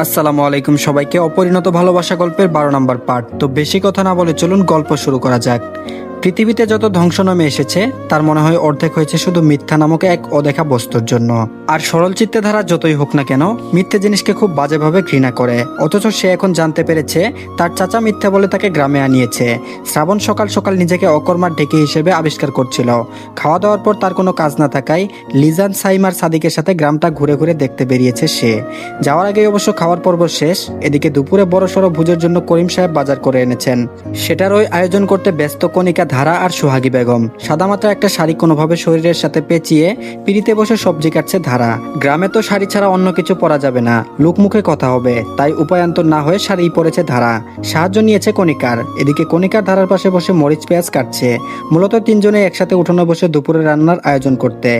আসসালামু আলাইকুম সবাইকে। অপরিণত ভালোবাসা গল্পের বারো নম্বর পার্ট। তো বেশি কথা না বলে চলুন গল্প শুরু করা যাক। পৃথিবীতে যত ধ্বংস নামে এসেছে, তার মনে হয় অর্ধেক হয়েছে শুধু মিথ্যা নামক এক অদেখা বস্তুর জন্য। আর সরল চিত্তে ধারা যতই হোক না কেন, মিথ্যে জিনিসকে খুব বাজেভাবে ঘৃণা করে। অথচ সে এখন জানতে পেরেছে, তার চাচা মিথ্যা বলে তাকে গ্রামে আনিয়েছে। শ্রাবণ সকাল সকাল নিজেকে অকর্মার ডেকে হিসেবে আবিষ্কার করছিল। খাওয়া দাওয়ার পর তার কোনো কাজ না থাকায় লিজান সাইমার সাদিকের সাথে গ্রামটা ঘুরে ঘুরে দেখতে বেরিয়েছে সে। যাওয়ার আগে অবশ্য খাওয়ার পর্ব শেষ। এদিকে দুপুরে বড় সড়ো ভোজের জন্য করিম সাহেব বাজার করে এনেছেন। সেটার ওই আয়োজন করতে ব্যস্ত কণিকা ধারা আর সোহাগী বেগম। সাদামাত্রা একটা শাড়ি কোনোভাবে শরীরের সাথে পেঁচিয়ে পিড়িতে বসে সবজি কাটছে ধারা। গ্রামে তো শাড়ি ছাড়া অন্য কিছু পরা যাবে না। লোকমুখে কথা হবে, তাই উপায়ান্তর না হয়ে শাড়ি পরেছে ধারা। সাহায্য নিয়েছে কণিকার। এদিকে কণিকার ধারার পাশে বসে মরিচ পেঁয়াজ কাটছে। মূলত তিনজনে একসাথে উঠোনে বসে দুপুরে রান্নার আয়োজন করতে।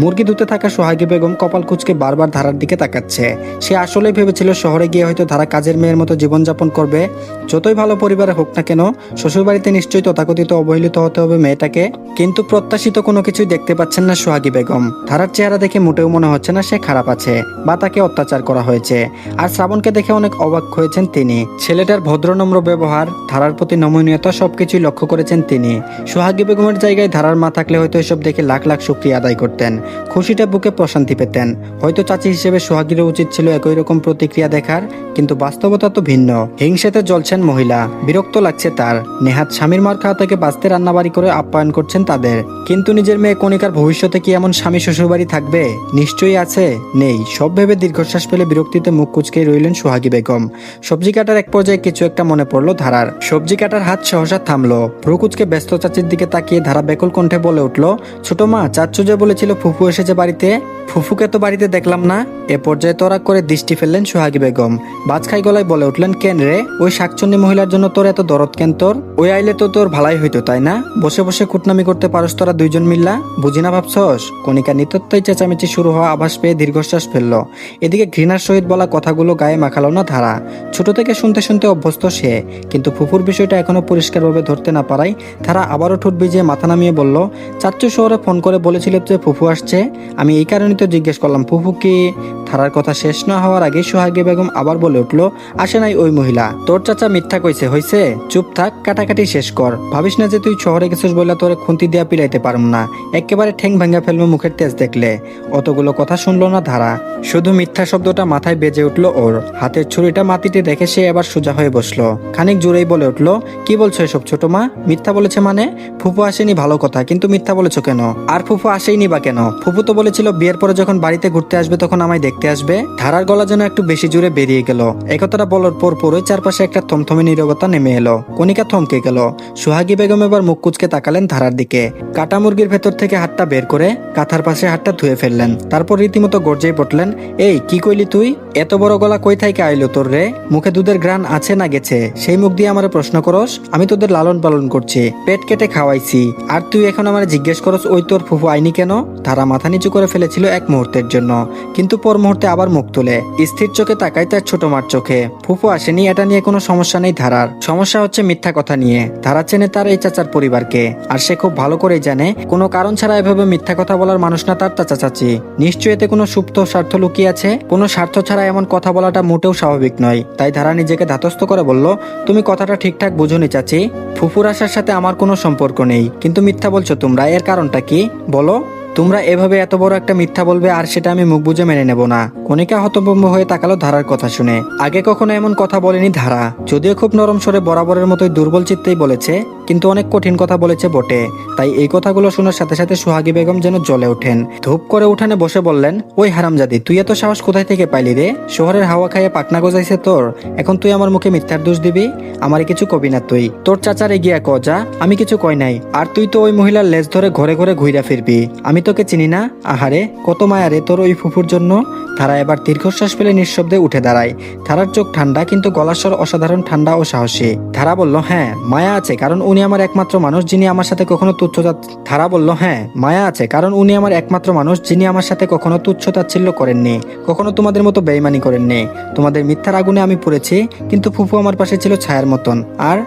মুরগি ধুতে থাকা সোহাগী বেগম কপাল কুচকে বারবার ধারার দিকে তাকাচ্ছে। সে আসলে ভেবেছিল শহরে গিয়ে হয়তো ধারা কাজের মেয়ের মতো জীবনযাপন করবে। যতই ভালো পরিবারে হোক না কেন, শ্বশুরবাড়িতে নিশ্চয়ই তথাকথিত অবহেলিত হতে হবে মেয়েটাকে, কিন্তু প্রত্যাশিত কোনো কিছুই দেখতে পাচ্ছেন না সোহাগী বেগম। ধারার চেহারা দেখে মোটেও মনে হচ্ছে না সে খারাপ আছে বা তাকে অত্যাচার করা হয়েছে। আর শ্রাবণকে দেখে অনেক অবাক হয়েছেন তিনি। ছেলেটার ভদ্রনম্র ব্যবহার, ধারার প্রতি নমনীয়তা সবকিছুই লক্ষ্য করেছেন তিনি। সোহাগী বেগমের জায়গায় ধারার মা থাকলে হয়তো এসব দেখে লাখ লাখ শুক্রিয়া আদায় করতেন। খুশিটা বুকে প্রশান্তি পেতেন। হয়তো চাচি হিসেবে সোহাগীরও উচিত ছিল একই রকম প্রতিক্রিয়া দেখার, কিন্তু বাস্তবতা তো ভিন্ন। হিংসেতে জ্বলছেন মহিলা, বিরক্ত লাগছে তার। নেহাত স্বামীর মার খাওয়া থেকে বাঁচতে রান্নাবাড়ি করে আপ্যায়ন করছেন তাদের। কিন্তু নিজের মেয়ে কণিকার ভবিষ্যতে কি এমন স্বামী শ্বশুরবাড়ি থাকবে? নিশ্চয়ই আছে। নেই। সব ভেবে দীর্ঘশ্বাস ফেলে বিরক্তিতে মুখ কুচকে রইলেন সোহাগী বেগম। সবজি কাটার এক পর্যায়ে কিছু একটা মনে পড়ল ধারার। সবজি কাটার হাত সহসা থামলো। ভ্রুকুচকে ব্যস্ত চাচির দিকে তাকিয়ে ধারা বেকুল কণ্ঠে বলে উঠল, ছোট মা চাচ্চু যে বলেছিল ফুফু এসেছে বাড়িতে, ফুফুকে তো বাড়িতে দেখলাম না। এ পর্যায়ে তরাক করে দৃষ্টি ফেললেন সোহাগী বেগম। বাজখাই গলায় বলে উঠলেন, কেন রে? ওই শাকচন্নি মহিলার জন্য তোর এত দরদ কেন তোর? ওই আইলে তো তোর ভালাই হইতো তাই না? বসে বসে কুটনামি করতে পারস তোরা দুইজন মিল্লা? বুঝি না ভাবছস? কণিকা নিত্যত্তই চেঁচামেচি শুরু হওয়া আভাস পেয়ে দীর্ঘশ্বাস ফেলল। এদিকে ঘৃণার সহিত বলা কথাগুলো গায়ে মাখালো না ধারা। ছোট থেকে শুনতে শুনতে অভ্যস্ত সে। কিন্তু ফুফুর বিষয়টা এখনও পরিষ্কারভাবে ধরতে না পারায় তারা আবারও ঠোঁট ভিজিয়ে মাথা নামিয়ে বলল, চাচ্চু শহরে ফোন করে বলেছিল যে ফুফু আসছে। আমি এই কারণে তো জিজ্ঞেস করলাম, ফুফু কি? থারার কথা শেষ না হওয়ার আগে সোহাগী বেগম আবার বলে উঠল, আসে নাই ওই মহিলা। তোর চাচা মিথ্যা কইছে, হইছে? চুপ থাক, কাটাকাটি শেষ কর। ভাবিস না যে তুই শহরে গেছিস বলে তোরে খুন্তি দিয়া পিলাইতে পারম না। একেবারে ঠেং ভাঙ্গা ফেলব মুখের তেজ দেখলে। অতগুলো কথা শুনলো না ধারা। শুধু মিথ্যা শব্দটা মাথায় বেজে উঠল ওর। হাতের ছুরিটা মাটিতে দেখে সে এবার সোজা হয়ে বসল। খানিক জোরেই বলে উঠল, কি বলছো এসব ছোট মা? মিথ্যা বলেছে মানে? ফুফু আসেনি ভালো কথা, কিন্তু মিথ্যা বলেছ কেন? আর ফুফু আসেইনি বা কেন? ফুফু তো বলেছিল বিয়ের পরে যখন বাড়িতে ঘুরতে আসবে তখন আমায় দেখতে আসবে। ধারার গলা যেন একটু বেশি জোরে বেরিয়ে গেল। একথাটা বলার পর পরই চারপাশে একটা থমথমে নিরবতা নেমে এলো। কণিকা থমকে গেল। সোহাগী বেগম এবার মুখ কুচকে তাকালেন ধারার দিকে। কাটা মুরগির ভেতর থেকে হাতটা বের করে কাঁথার পাশে হাতটা ধুয়ে ফেললেন। তারপর রীতিমতো গর্জেই পড়লেন, এই, কি কইলি তুই? এত বড় গলা কই থেকে আইলো তোর রে? মুখে দুধের গ্রান আছে না গেছে? সেই মুখ দিয়ে আমার প্রশ্ন করস, আমি তোদের লালন পালন করছি, পেট কেটে খাওয়াইছি। আর তুই এখন আমার জিজ্ঞেস করস, ওই তোর ফুফু আইনি কেন? তারা মাথা নিচু করে ফেলেছিল এক মুহূর্তের জন্য। কিন্তু পর আবার মুখ তুলে। স্থির চোখে তাকায় তার ছোট মার চোখে। ফুফু আসেনি, এটা নিয়ে কোনো সমস্যা নেই ধারার। সমস্যা হচ্ছে মিথ্যা কথা নিয়ে। ধারা চেনে তার এই চাচার পরিবারকে। আর সে খুব ভালো করে জানে, কোনো কারণ ছাড়া এভাবে মিথ্যা কথা বলার মানুষ না তার চাচা চাচি। নিশ্চয়ই এতে কোনো সুপ্ত স্বার্থ লুকিয়ে আছে? কোনো স্বার্থ ছাড়া এমন কথা বলাটা মোটেও স্বাভাবিক নয়। তাই ধারা নিজেকে ধাতস্থ করে বলল, তুমি কথাটা ঠিকঠাক বুঝোনি চাচি। ফুফুর আসার সাথে আমার কোনো সম্পর্ক নেই। কিন্তু মিথ্যা বলছো তোমরা, এর কারণটা কি? বলো। তোমরা এভাবে এত বড় একটা মিথ্যা বলবে আর সেটা আমি মুখ বুঝে মেনে নেব না। কণিকা হতভম্ব হয়ে তাকালো ধারার কথা শুনে। আগে কখনো এমন কথা বলেনি ধারা। যদিও খুব নরম সরে বরাবরের মতোই দুর্বল চিত্তেই বলেছে কিন্তু অনেক কঠিন কথা বলেছে বটে। তাই এই কথাগুলো শোনার সাথে সাথে সোহাগী বেগম যেন জ্বলে ওঠেন। ধূপ করে উঠানে বসে বললেন, ওই হারামজাদি, তুই এত সাহস কোথায় থেকে পাইলি রে? শহরের হাওয়া খাইয়ে পাকনা গজাইছে তোর। এখন তুই আমার মুখে মিথ্যার দোষ দিবি? আমারে কিছু কবি না তুই। তোর চাচার এগিয়ে ক যা, আমি কিছু কই নাই। আর তুই তো ওই মহিলার লেজ ধরে ঘরে ঘরে ঘুইরা ফিরবি। আমি তোকে চিনি না? আহারে, কত মায়া রে তোর ওই ফুফুর জন্য? তারা এবার দীর্ঘশ্বাস ফেলে নিঃশব্দে উঠে দাঁড়ায়। ধারার চোখ ঠান্ডা, কিন্তু গলার স্বর অসাধারণ, ঠান্ডা ও সাহসী। ধারা বলল হ্যাঁ মায়া আছে, কারণ ও উনি আমার একমাত্র মানুষ যিনি আমার সাথে কখনো তুচ্ছতা ধারা বলল হ্যাঁ মায়া আছে, কারণ উনি আমার একমাত্র মানুষ যিনি আমার সাথে কখনো তুচ্ছতাচ্ছিল্য করেননি, কখনো তোমাদের মতো বেইমানি করেননি। তোমাদের মিথ্যার আগুনে আমি পড়েছি, কিন্তু ফুফু আমার পাশে ছিল ছায়ার মতন। আর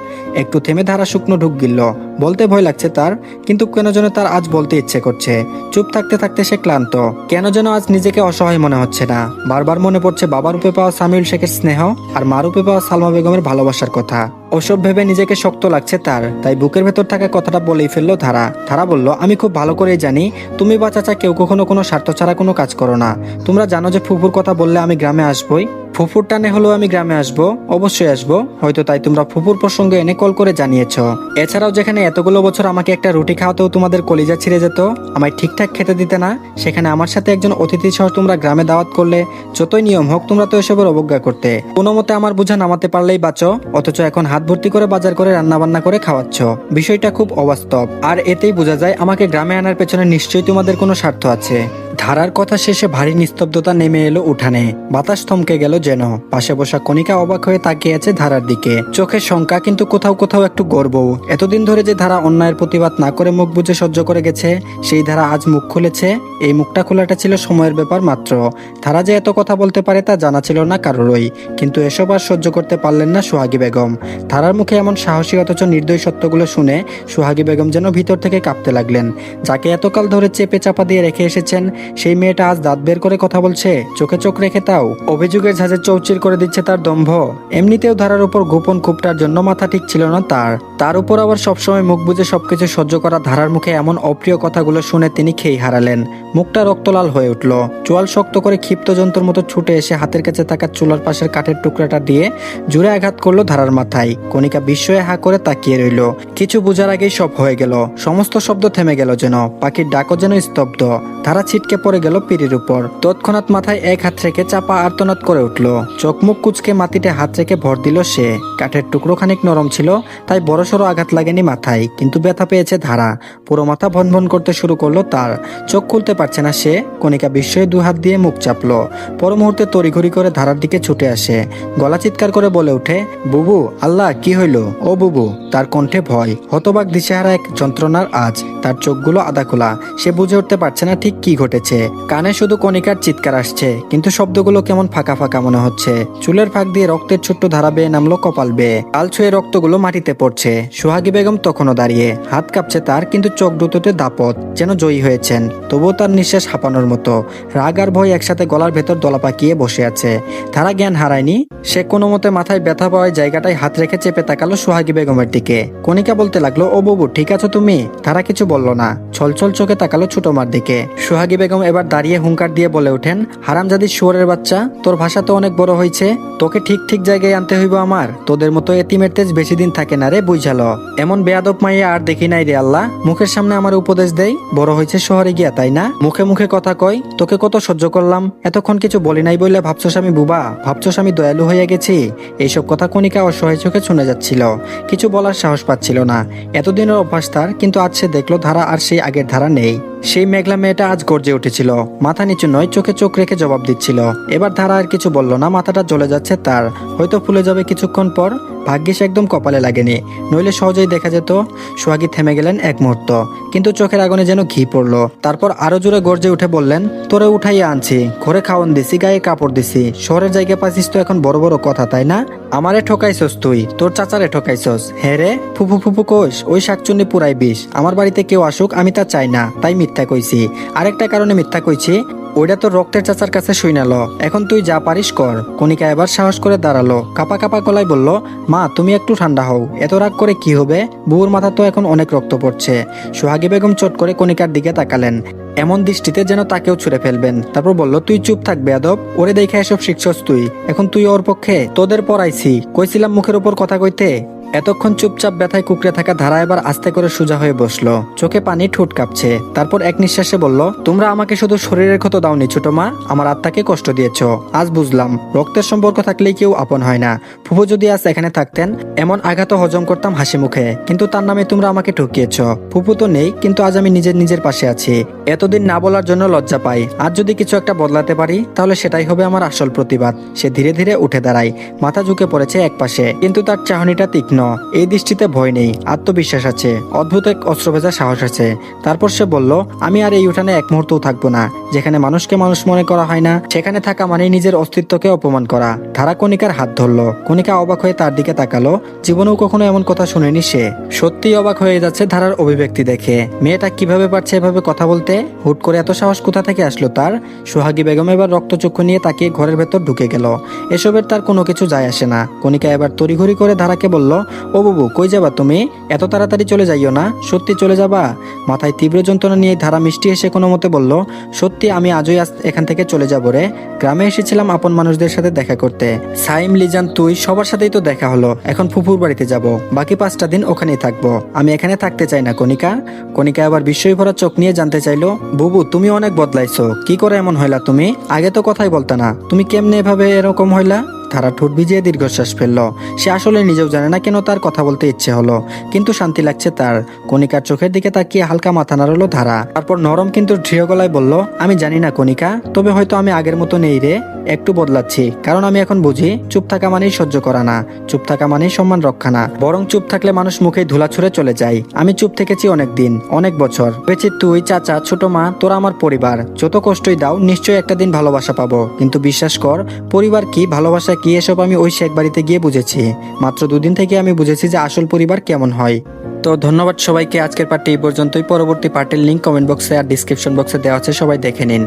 একটু থেমে ধারা শুকনো ঢুক গিলল। বলতে ভয় লাগছে তার, কিন্তু কেন যেন তার আজ বলতে ইচ্ছে করছে। চুপ থাকতে থাকতে সে ক্লান্ত। কেন যেন আজ নিজেকে অসহায় মনে হচ্ছে না। বারবার মনে পড়ছে বাবার রূপে পাওয়া সামিউল শেখের স্নেহ আর মা রূপে পাওয়া সালমা বেগমের ভালোবাসার কথা। ওসব ভেবে নিজেকে শক্ত লাগছে তার, তাই বুকের ভেতর থাকা কথাটা বলেই ফেলল ধারা। ধারা বলল, আমি খুব ভালো করেই জানি, তুমি বা চাচা কেউ কখনো কোনো স্বার্থ ছাড়া কোনো কাজ করো না। তোমরা জানো যে ফুফুর কথা বললে আমি গ্রামে আসবই। ফুফুর টানে হলেও আমি গ্রামে আসব, অবশ্যই আসব, হয়তো তাই তোমরা ফুফুর প্রসঙ্গে এনে কল করে জানিয়েছ। এছাড়াও যেখানে এতগুলো বছর আমাকে একটা রুটি খাওয়াতেও তোমাদের কলিজা ছিঁড়ে যেত, আমায় ঠিকঠাক খেতে দিতে না, সেখানে আমার সাথে একজন অতিথি সহ তোমরা গ্রামে দাওয়াত করলে, যতই নিয়ম হোক তোমরা তো এসবের অবজ্ঞা করতে। কোনো মতে আমার বোঝা নামাতে পারলেই বাঁচো, অথচ এখন হাত ভর্তি করে বাজার করে রান্না বান্না করে খাওয়াচ্ছ। বিষয়টা খুব অবাস্তব। আর এতেই বোঝা যায় আমাকে গ্রামে আনার পেছনে নিশ্চয়ই তোমাদের কোনো স্বার্থ আছে। ধারার কথা শেষে ভারী নিস্তব্ধতা নেমে এলো উঠানে। বাতাস থমকে গেল যেন। পাশে বসা কণিকা অবাক হয়ে তাকিয়ে আছে ধারার দিকে। চোখের শঙ্কা কিন্তু কোথাও কোথাও একটু গর্ব এতদিন ধরে যে ধারা অন্যায়ের প্রতিবাদ না করে মুখ বুঝে সহ্য করে গেছে, সেই ধারা আজ মুখ খুলেছে। এই মুখটা খোলাটা ছিল সময়ের ব্যাপার মাত্র। ধারা যে এত কথা বলতে পারে তা জানা ছিল না কারোরই। কিন্তু এসব আর সহ্য করতে পারলেন না সোহাগী বেগম। ধারার মুখে এমন সাহসী অথচ নির্দয় সত্যগুলো শুনে সোহাগী বেগম যেন ভিতর থেকে কাঁপতে লাগলেন। যাকে এতকাল ধরে চেপে চাপা দিয়ে রেখে এসেছেন সেই মেয়েটা আজ দাঁত বের করে কথা বলছে, চোখে চোখ রেখে তাও। অভিযোগের ঝাঁঝে চৌচির করে দিচ্ছে তার দম্ভ। এমনিতেও ধারার উপর গোপন কূপটার জন্য মাথা ঠিক ছিল না তার। তার উপর আবার সবসময় মুখ বুঝে সবকিছু সহ্য করা ধারার মুখে এমন অপ্রিয় কথাগুলো শুনে তিনি খেই হারালেন। মুখটা রক্তলাল হয়ে উঠল। চোয়াল শক্ত করে ক্ষিপ্ত যন্ত্রের মতো ছুটে এসে হাতের কাছে থাকা চুলার পাশের কাঠের টুকরাটা দিয়ে জুড়ে আঘাত করল ধারার মাথায়। কণিকা বিস্ময়ে হা করে তাকিয়ে রইল। কিছু বুঝার আগেই সব হয়ে গেল। সমস্ত শব্দ থেমে গেল যেন। পাখির ডাকও যেন স্তব্ধ। ধারা ছিটকে পড়ে গেল পিড়ির উপর। তৎক্ষণাৎ মাথায় এক হাত রেখে চাপা আর্তনাদ করে উঠল। চোখ মুখ কুচকে মাটিতে হাত রেখে ভর দিল সে। কাঠের টুকরো খানিক নরম ছিল, তাই বড়সড় আঘাত লাগেনি মাথায়, কিন্তু ব্যথা পেয়েছে ধারা। পুরো মাথা ভন ভন করতে শুরু করল তার। চোখ খুলতে পারছে না সে, কণিকা বিস্ময়ে দু হাত দিয়ে মুখ চাপলো। পর মুহূর্তে তড়িঘড়ি করে ধারার দিকে ছুটে আসে। গলা চিৎকার করে বলে ওঠে, বুবু, আল্লাহ, কি হইল? ও বুবু, তার কণ্ঠে ভয়। হতবাক দিশেহারা এক যন্ত্রণার আজ। তার চোখগুলো আদা খোলা। সে বুঝে উঠতে পারছে না ঠিক কি ঘটেছে। কানে শুধু কণিকার চিৎকার আসছে, কিন্তু শব্দগুলো কেমন ফাঁকা ফাঁকা মনে হচ্ছে। চুলের ফাঁক দিয়ে রক্তের ছোট্ট ধারা বেয়ে নামলো কপাল বেয়ে। কাল ছুঁয়ে রক্তগুলো মাটিতে পড়ছে। সোহাগী বেগম তখনও দাঁড়িয়ে। হাত কাঁপছে তার, কিন্তু চোখ দুটোতে দাপট যেন জয়ী হয়েছেন। তবুও তার নিঃশ্বাস হাঁপানোর মতো। রাগ আর ভয় একসাথে গলার ভেতর দলা পাকিয়ে বসে আছে। তারা জ্ঞান হারায়নি। সে কোনো মতে মাথায় ব্যথা পাওয়ার জায়গাটায় হাত রেখে চেপে তাকালো সোহাগী বেগমের দিকে। কণিকা বলতে লাগল, ও বাবু, ঠিক আছো তুমি? তারা কিছু বলল না। ছলছল চোখে তাকালো ছোটমার দিকে। সোহাগী বেগম এবার দাঁড়িয়ে হুঙ্কার দিয়ে বলে ওঠেন, হারামজাদি শুয়োরের বাচ্চা, তোর ভাষা তো অনেক বড় হয়েছে তোকে ঠিক ঠিক জায়গায় আনতে হইব আমার, তোদের মতো এতিমের তেজ বেশি দিন থাকে না রে বুঝালো। এমন বেয়াদব মাইয়া আর দেখি নাই রে আল্লাহ, মুখের সামনে আমার উপদেশ দেই, বড় হয়েছে শহরে গিয়া, তাই না? মুখে মুখে কথা কয়, তোকে কত সহ্য করলাম, এতক্ষণ কিছু বলি নাই বললে ভাবছোস আমি বুবা, ভাবছোস আমি দয়ালু হয়ে গেছি, এইসব কথা কণিকা অসহায় চোখে শুনে যাচ্ছিল, কিছু বলার সাহস পাচ্ছিল না, এতদিনের অভ্যাস তার, কিন্তু আজ সে দেখল ধারা আর সেই আগের ধারা নেই। সেই মেঘলা মেয়েটা আজ গর্জে উঠেছিল। মাথা নিচু নয়, চোখে চোখ রেখে জবাব দিচ্ছিল। এবার ধারা আর কিছু বলল না, মাথাটা জ্বলে যাচ্ছে তার। হয়তো ফুলে যাবে কিছুক্ষণ পর। ভাগ্যিস একদম কপালে লাগেনি। নইলে সহজেই দেখা যেত, সোহাগী থেমে গেলেন এক মুহূর্ত। কিন্তু চোখের আগুনে যেন ঘি পড়ল। তারপর আরও জোরে গর্জে উঠে বললেন, তোরে উঠাইয়া আনছি। ঘরে খাওয়ান দিছি, গায়ে কাপড় দিছি। শহরের জায়গা পাচ্ছিস তো এখন বড় বড় কথা, তাই না? আমারে ঠকাইছস তুই, তোর চাচারে ঠকাইছস। হ্যাঁ রে, ফুফু ফুফু কোষ ওই শাকচুন্নি পুরাই বিষ। আমার বাড়িতে কেউ আসুক, আমি তা চাই না, তাই মিথ্যা কইছি। আরেকটা কারণে মিথ্যা কইছি ওইটা তো রক্তের চাচার কাছে শুইনালো এখন তুই যা পারিস কর। কণিকা এবার সাহস করে দাঁড়াল। কাপা কাপা গলায় বলল, মা, তুমি একটু ঠান্ডা হও। এত রাগ করে কি হবে? বউর মাথা তো এখন অনেক রক্ত পড়ছে। সোহাগী বেগম চট করে কণিকার দিকে তাকালেন। এমন দৃষ্টিতে যেন তাকেও ছুড়ে ফেলবেন। তারপর বলল, তুই চুপ থাকবে, আদব। ওরে দেখে এসব শিখছস তুই। এখন তুই ওর পক্ষে তোদের পড়াইছি। কইছিলাম মুখের উপর কথা কইতে? এতক্ষণ চুপচাপ ব্যথায় কুকড়ে থাকা ধারা এবার আস্তে করে সোজা হয়ে বসল। চোখে পানি ঠোঁট কাঁপছে। তারপর এক নিঃশ্বাসে বলল, তোমরা আমাকে শুধু শরীরের ক্ষত দাওনি ছোট মা, আমার আত্মাকে কষ্ট দিয়েছ। আজ বুঝলাম, রক্তের সম্পর্ক থাকলেই কেউ আপন হয় না। ফুফু যদি আজ এখানে থাকতেন, এমন আঘাত হজম করতাম হাসি মুখে। কিন্তু তার নামে তোমরা আমাকে ঠকিয়েছ। ফুফু তো নেই, কিন্তু আজ আমি নিজের নিজের পাশে আছি। এতদিন না বলার জন্য লজ্জা পাই। আর যদি কিছু একটা বদলাতে পারি, তাহলে সেটাই হবে আমার আসল প্রতিবাদ। সে ধীরে ধীরে উঠে দাঁড়ায়। মাথা ঝুঁকে পড়েছে এক পাশে কিন্তু তার চাহনিটা তীক্ষ্ণ। এই দৃষ্টিতে ভয় নেই, আত্মবিশ্বাস আছে। অদ্ভুত এক অস্ত্র ভেজা সাহস আছে। তারপর সে বলল, আমি আর এই উঠানে এক মুহূর্তও থাকব না। যেখানে মানুষকে মানুষ মনে করা হয় না, সেখানে থাকা মানেই নিজের অস্তিত্বকে অপমান করা। ধারা কণিকার হাত ধরলো। কণিকা অবাক হয়ে তার দিকে তাকালো। জীবনেও কখনো এমন কথা শুনেনি সে। সত্যি অবাক হয়ে যাচ্ছে ধারার অভিব্যক্তি দেখে। মেয়েটা কীভাবে পারছে এভাবে কথা বলতে? হুট করে এত সাহস কোথা থেকে আসলো তার? সোহাগী বেগম এবার রক্তচক্ষু নিয়ে তাকে ঘরের ভেতর ঢুকে গেল। এসবের তার কোনো কিছু যায় আসে না। কণিকা এবার তড়িঘড়ি করে ধারাকে বলল ও বাবু, কই যাবা তুমি? এত তাড়াতাড়ি চলে যাইও না? সত্যি চলে যাবা? মাথায় তীব্র যন্ত্রণা নিয়ে ধারা মিষ্টি এসে কোনো মতে বলল, সত্যি আমি আজই আজ এখান থেকে চলে যাব রে। গ্রামে এসেছিলাম আপন মানুষদের সাথে দেখা করতে। সাইম, লিজান, তুই সবার সাথেই তো দেখা হলো। এখন ফুফুর বাড়িতে যাব। বাকি পাঁচটা দিন ওখানেই থাকব। আমি এখানে থাকতে চাই না, কণিকা। কণিকা আবার বিস্ময় ভরা চোখ নিয়ে জানতে চাইলো, বুবু, তুমি অনেক বদলাইছো। কি করে এমন হইলা তুমি? আগে তো কথাই বলতা না। তুমি কেমনে এভাবে এরকম হইলা? তারা ঠোঁট ভিজিয়ে দীর্ঘশ্বাস ফেলল। সে আসলে নিজেও জানে না কেন তার কথা বলতে ইচ্ছে হলো, কিন্তু শান্তি লাগছে তার। কণিকার চোখের দিকে তাকিয়ে হালকা মাথা নাড়ালো ধারা। তারপর নরম কিন্তু দৃঢ় গলায় বলল, আমি জানি না কণিকা, তবে হয়তো আমি আগের মতো নেই রে, একটু বদলাচ্ছি, কারণ আমি এখন বুঝি, চুপ থাকা মানেই সহ্য করা না, চুপ থাকা মানেই সম্মান রক্ষা না, বরং চুপ থাকলে মানুষ মুখে ধুলা ছুঁড়ে চলে যায়। আমি চুপ থেকেছি অনেক দিন, অনেক বছর। ভেবেছি তুই, চাচা, ছোট মা, তোরা আমার পরিবার, যত কষ্টই দাও, নিশ্চয়ই একটা দিন ভালোবাসা পাবো। কিন্তু বিশ্বাস কর, পরিবার কি ভালোবাসা কি এসব আমি ওই শেখ বাড়িতে গিয়ে বুঝেছি? মাত্র দুদিন থেকে আমি বুঝেছি যে আসল পরিবার কেমন হয়। তো ধন্যবাদ সবাইকে, আজকের পার্টি এই পর্যন্তই। পরবর্তী পার্টির লিঙ্ক কমেন্ট বক্সে আর ডিসক্রিপশন বক্সে দেওয়া আছে, সবাই দেখে নিন।